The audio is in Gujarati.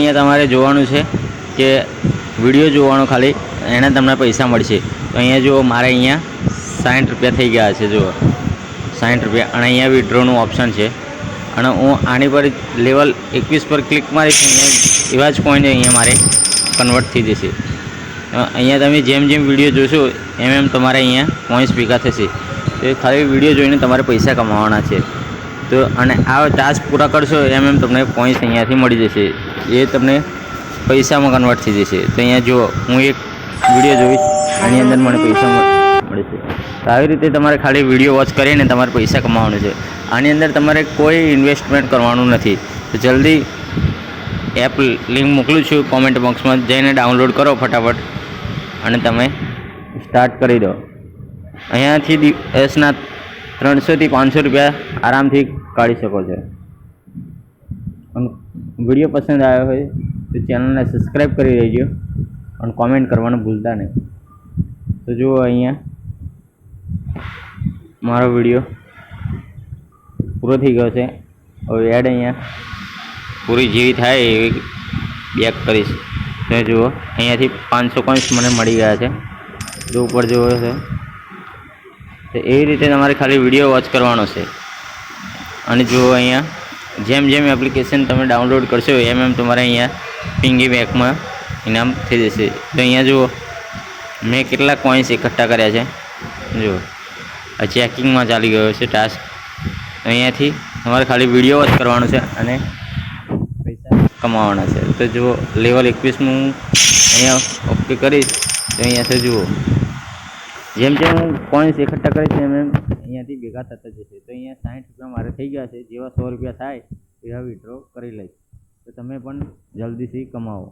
અહીંયા તમારે જોવાનું છે કે વીડિયો જોવાનો ખાલી એને તમને પૈસા મળશે. તો અહીંયા જુઓ, મારે અહીંયા સાઠ રૂપિયા થઈ ગયા છે, જુઓ. સાઠ રૂપિયા. અને અહીંયા વિડ્રોનું ઓપ્શન છે. અને હું આની પર લેવલ એકવીસ પર ક્લિક મારીશ, અહીંયા એવા જ પોઈન્ટ અહીંયા મારે કન્વર્ટ થઈ જશે. અહીંયા તમે જેમ જેમ વીડિયો જોશો, એમ એમ તમારે અહીંયા પોઈન્ટ્સ ભેગા થશે. તો ખાલી વીડિયો જોઈને તમારે પૈસા કમાવાના છે. તો અને આ ટાસ્ક પૂરા કરશો એમ એમ તમને પોઈન્ટ્સ અહીંયાથી મળી જશે. એ તમને પૈસામાં કન્વર્ટ થઈ જશે. તો અહીંયા જુઓ, હું એક વીડિયો જોઈશ. આની અંદર મને પૈસા મળે મળશે તો આવી રીતે તમારે ખાલી વીડિયો વોચ કરીને તમારે પૈસા કમાવાનું છે. આની અંદર તમારે કોઈ ઇન્વેસ્ટમેન્ટ કરવાનું નથી. તો જલ્દી એપ લિંક મોકલું છું કોમેન્ટ બોક્સમાં જઈને ડાઉનલોડ કરો ફટાફટ. અને તમે સ્ટાર્ટ કરી દો. અહીંયાથી દિવસના ત્રણસોથી પાંચસો રૂપિયા આરામથી કાઢી શકો છો. અને વીડિયો પસંદ આવ્યો હોય તો ચેનલને સબસ્ક્રાઈબ કરી દેજો અને કોમેન્ટ કરવાનું ભૂલતા નહીં. તો જુઓ અહીંયા મારો વીડિયો પૂરો થઈ ગયો છે. હવે એડ અહીંયા પૂરી જેવી થાય એવી બેક કરીશ. તો જુઓ અહીંયાથી પાંચસો કોઈન્સ મને મળી ગયા છે. જો ઉપર જુઓ છે તો એવી રીતે તમારે ખાલી વીડિયો વોચ કરવાનો છે. અને જુઓ અહીંયા, જેમ જેમ એપ્લિકેશન તમે ડાઉનલોડ કરશો, એમ એમ તમારે અહીંયા પિંગી બેંકમાં ઇનામ થઈ જશે. તો અહીંયા જુઓ, મેં કેટલા કોઈન્સ એકઠા કર્યા છે. જુઓ, આ ચેકિંગમાં ચાલી ગયો છે ટાસ્ક અહીંયાથી તમારે ખાલી વીડિયો વોચ કરવાનો છે અને પૈસા કમાવાના છે. તો જુઓ લેવલ એકવીસનું હું અહીંયા ઓકે કરીશ. તો અહીંયાથી જુઓ, જેમ જેમ હું કોઈન્સ એકઠા કરીશ, એમ એમ અહીંયાથી ભેગા થતા જશે. તો અહીંયા સાઠ રૂપિયા મારે થઈ ગયા છે. જેવા સો રૂપિયા થાય, એવા વિડ્રો કરી લઈશ. તો તમે પણ જલ્દીથી કમાવો.